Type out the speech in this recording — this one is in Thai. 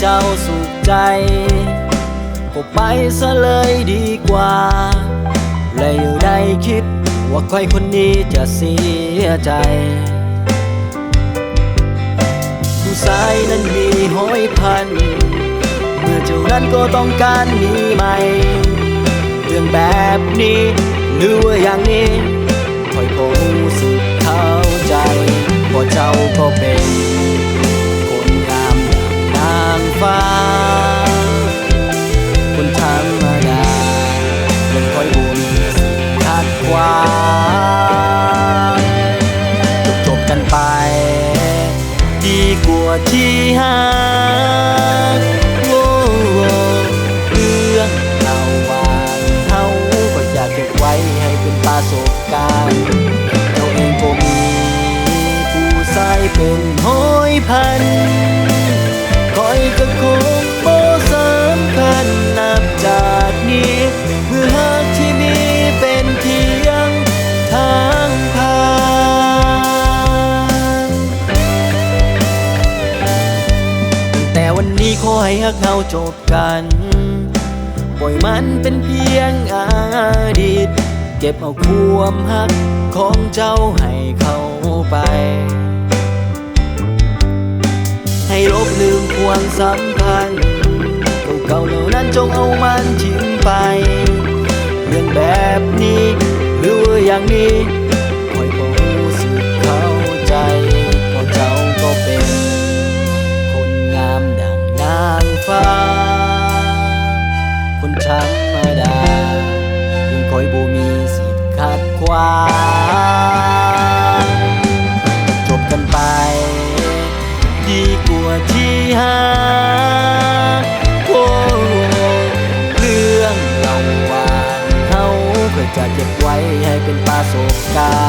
เจ้าสุขใจ ก็ไปซะเลยดีกว่าและอย่ได้คิดว่าใครคนนี้จะเสียใจ ผู้ชายนั้นมีห้อยพัน เมื่อเจ้านั้นก็ต้องการมีใหม่ เรื่องแบบนี้หรือว่าอย่างนี้คอยคงสึกเข้าใจเพราะเจ้าก็เป็น เป็นห้อยพันคอยก็คงโบสำคัญนับจากนี้ เมื่อหากที่มีเป็นเพียงทางผ่านแต่วันนี้ขอให้ฮักเราจบกันปล่อยมันเป็นเพียงอดีต เก็บเอาความฮักของเจ้าให้เขาไป ให้ลบลืมความสัมพันธ์เก่าๆเหล่านั้นจงเอามันทิ้งไป เรื่องแบบนี้หรือว่าอย่างนี้ ป